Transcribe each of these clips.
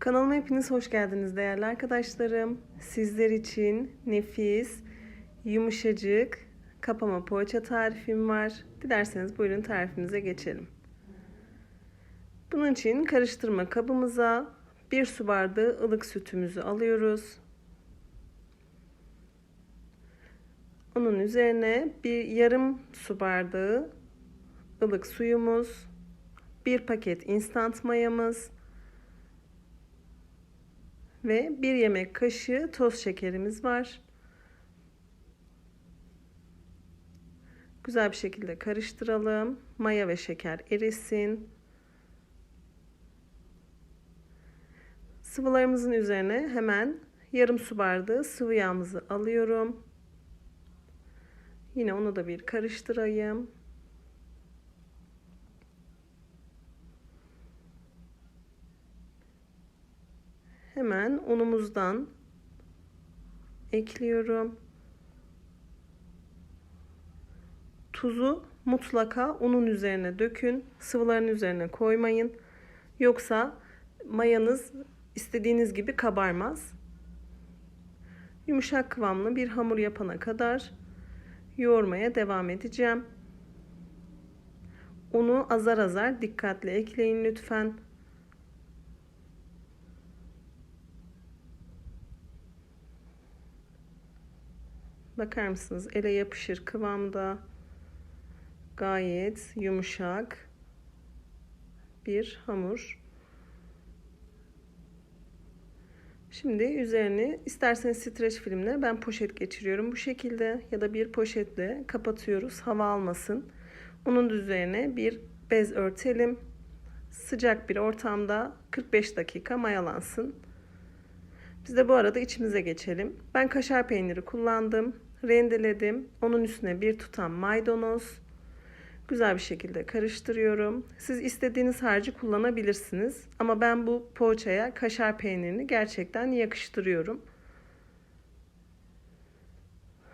Kanalıma hepiniz hoş geldiniz değerli arkadaşlarım. Sizler için nefis, yumuşacık kapama poğaça tarifim var. Dilerseniz buyurun tarifimize geçelim. Bunun için karıştırma kabımıza bir su bardağı ılık sütümüzü alıyoruz. Onun üzerine bir yarım su bardağı ılık suyumuz, bir paket instant mayamız ve bir yemek kaşığı toz şekerimiz var. Güzel bir şekilde karıştıralım. Maya ve şeker erisin. Sıvılarımızın üzerine hemen yarım su bardağı sıvı yağımızı alıyorum. Yine onu da bir karıştırayım. Hemen unumuzdan ekliyorum. Tuzu mutlaka unun üzerine dökün. Sıvıların üzerine koymayın. Yoksa mayanız istediğiniz gibi kabarmaz. Yumuşak kıvamlı bir hamur yapana kadar yoğurmaya devam edeceğim. Unu azar azar dikkatli ekleyin lütfen. Bakar mısınız? Ele yapışır kıvamda. Gayet yumuşak bir hamur. Şimdi üzerini isterseniz streç filmle ben poşet geçiriyorum bu şekilde ya da bir poşetle kapatıyoruz hava almasın. Onun üzerine bir bez örtelim. Sıcak bir ortamda 45 dakika mayalansın. Biz de bu arada içimize geçelim. Ben kaşar peyniri kullandım. Rendeledim. Onun üstüne bir tutam maydanoz. Güzel bir şekilde karıştırıyorum. Siz istediğiniz harcı kullanabilirsiniz. Ama ben bu poğaçaya kaşar peynirini gerçekten yakıştırıyorum.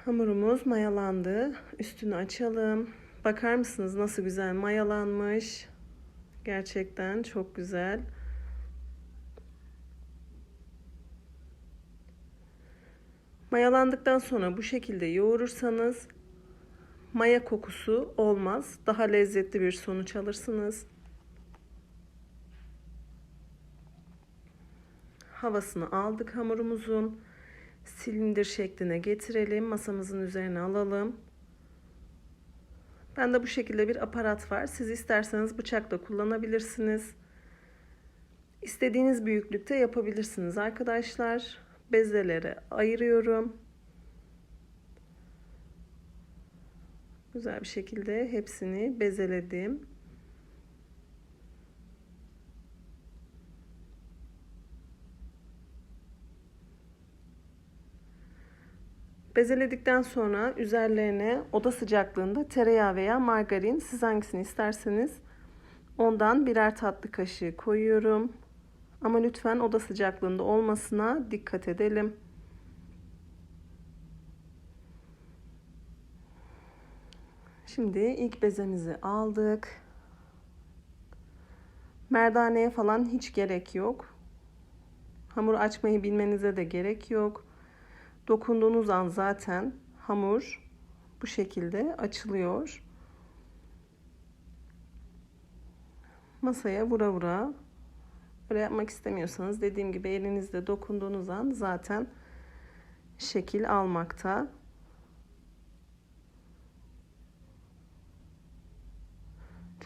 Hamurumuz mayalandı. Üstünü açalım. Bakar mısınız nasıl güzel mayalanmış. Gerçekten çok güzel. Mayalandıktan sonra bu şekilde yoğurursanız maya kokusu olmaz. Daha lezzetli bir sonuç alırsınız. Havasını aldık hamurumuzun. Silindir şekline getirelim. Masamızın üzerine alalım. Ben de bu şekilde bir aparat var. Siz isterseniz bıçakla kullanabilirsiniz. İstediğiniz büyüklükte yapabilirsiniz arkadaşlar bezelere ayırıyorum. Güzel bir şekilde hepsini bezeledim. Bezeledikten sonra üzerlerine oda sıcaklığında tereyağı veya margarin siz hangisini isterseniz ondan birer tatlı kaşığı koyuyorum. Ama lütfen oda sıcaklığında olmasına dikkat edelim. Şimdi ilk bezemizi aldık. Merdaneye falan hiç gerek yok. Hamur açmayı bilmenize de gerek yok. Dokunduğunuz an zaten hamur bu şekilde açılıyor. Masaya vura vura Böyle yapmak istemiyorsanız dediğim gibi elinizde dokunduğunuz an zaten şekil almakta.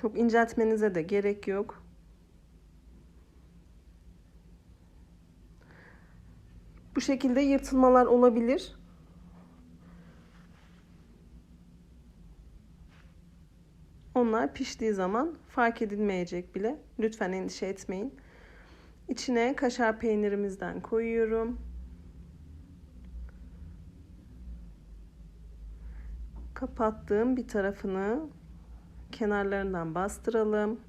Çok inceltmenize de gerek yok. Bu şekilde yırtılmalar olabilir. Onlar piştiği zaman fark edilmeyecek bile. Lütfen endişe etmeyin. İçine kaşar peynirimizden koyuyorum. Kapattığım bir tarafını kenarlarından bastıralım.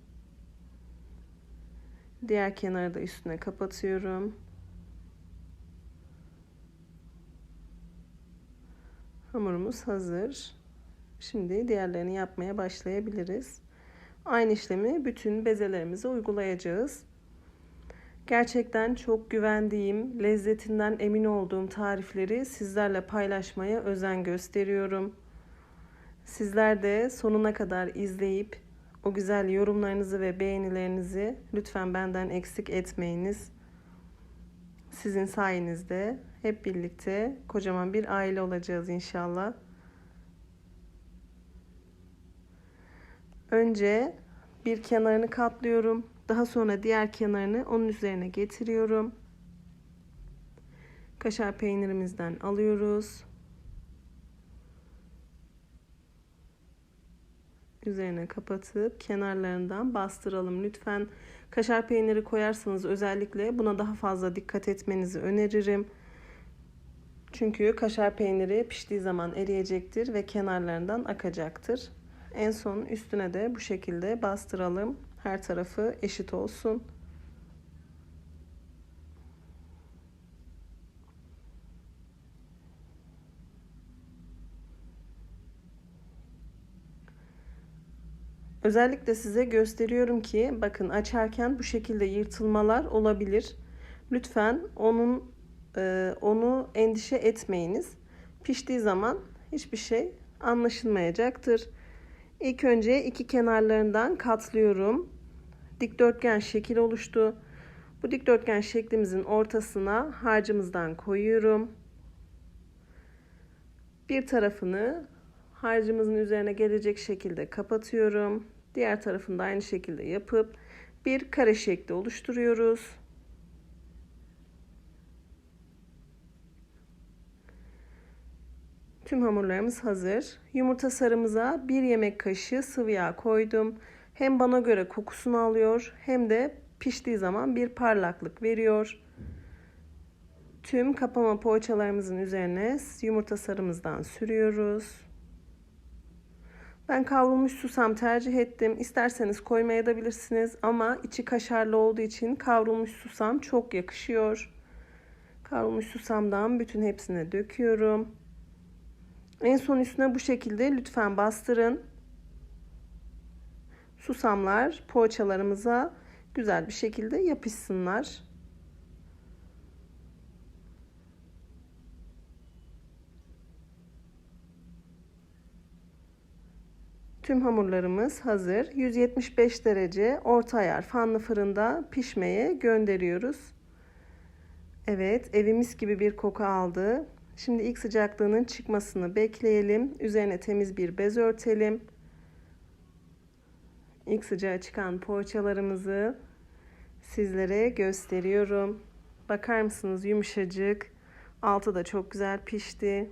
Diğer kenarı da üstüne kapatıyorum. Hamurumuz hazır. Şimdi diğerlerini yapmaya başlayabiliriz. Aynı işlemi bütün bezelerimize uygulayacağız. Gerçekten çok güvendiğim, lezzetinden emin olduğum tarifleri sizlerle paylaşmaya özen gösteriyorum. Sizler de sonuna kadar izleyip o güzel yorumlarınızı ve beğenilerinizi lütfen benden eksik etmeyiniz. Sizin sayenizde hep birlikte kocaman bir aile olacağız inşallah. Önce bir kenarını katlıyorum. Daha sonra diğer kenarını onun üzerine getiriyorum. Kaşar peynirimizden alıyoruz. Üzerine kapatıp kenarlarından bastıralım. Lütfen kaşar peyniri koyarsanız özellikle buna daha fazla dikkat etmenizi öneririm. Çünkü kaşar peyniri piştiği zaman eriyecektir ve kenarlarından akacaktır. En son üstüne de bu şekilde bastıralım. Her tarafı eşit olsun. Özellikle size gösteriyorum ki bakın açarken bu şekilde yırtılmalar olabilir. Lütfen onun e, onu endişe etmeyiniz. Piştiği zaman hiçbir şey anlaşılmayacaktır. İlk önce iki kenarlarından katlıyorum. Dikdörtgen şekil oluştu. Bu dikdörtgen şeklimizin ortasına harcımızdan koyuyorum. Bir tarafını harcımızın üzerine gelecek şekilde kapatıyorum. Diğer tarafını da aynı şekilde yapıp bir kare şekli oluşturuyoruz. Tüm hamurlarımız hazır. Yumurta sarımıza bir yemek kaşığı sıvı yağ koydum. Hem bana göre kokusunu alıyor hem de piştiği zaman bir parlaklık veriyor. Tüm kapama poğaçalarımızın üzerine yumurta sarımızdan sürüyoruz. Ben kavrulmuş susam tercih ettim. İsterseniz koymaya da bilirsiniz ama içi kaşarlı olduğu için kavrulmuş susam çok yakışıyor. Kavrulmuş susamdan bütün hepsine döküyorum. En son üstüne bu şekilde lütfen bastırın. Susamlar poğaçalarımıza güzel bir şekilde yapışsınlar. Tüm hamurlarımız hazır. 175 derece orta ayar fanlı fırında pişmeye gönderiyoruz. Evet, evimiz gibi bir koku aldı. Şimdi ilk sıcaklığının çıkmasını bekleyelim. Üzerine temiz bir bez örtelim. İlk sıcağı çıkan poğaçalarımızı sizlere gösteriyorum. Bakar mısınız yumuşacık. Altı da çok güzel pişti.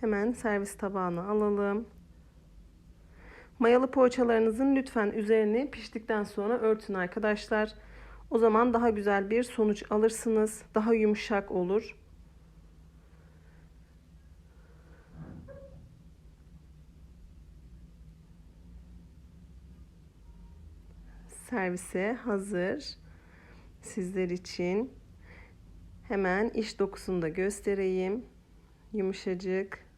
Hemen servis tabağına alalım. Mayalı poğaçalarınızın lütfen üzerini piştikten sonra örtün arkadaşlar. O zaman daha güzel bir sonuç alırsınız. Daha yumuşak olur. Servise hazır. Sizler için. Hemen iç dokusunu da göstereyim. Yumuşacık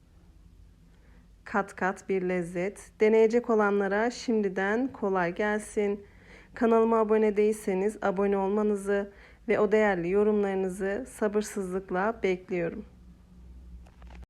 kat kat bir lezzet. Deneyecek olanlara şimdiden kolay gelsin. Kanalıma abone değilseniz abone olmanızı ve o değerli yorumlarınızı sabırsızlıkla bekliyorum.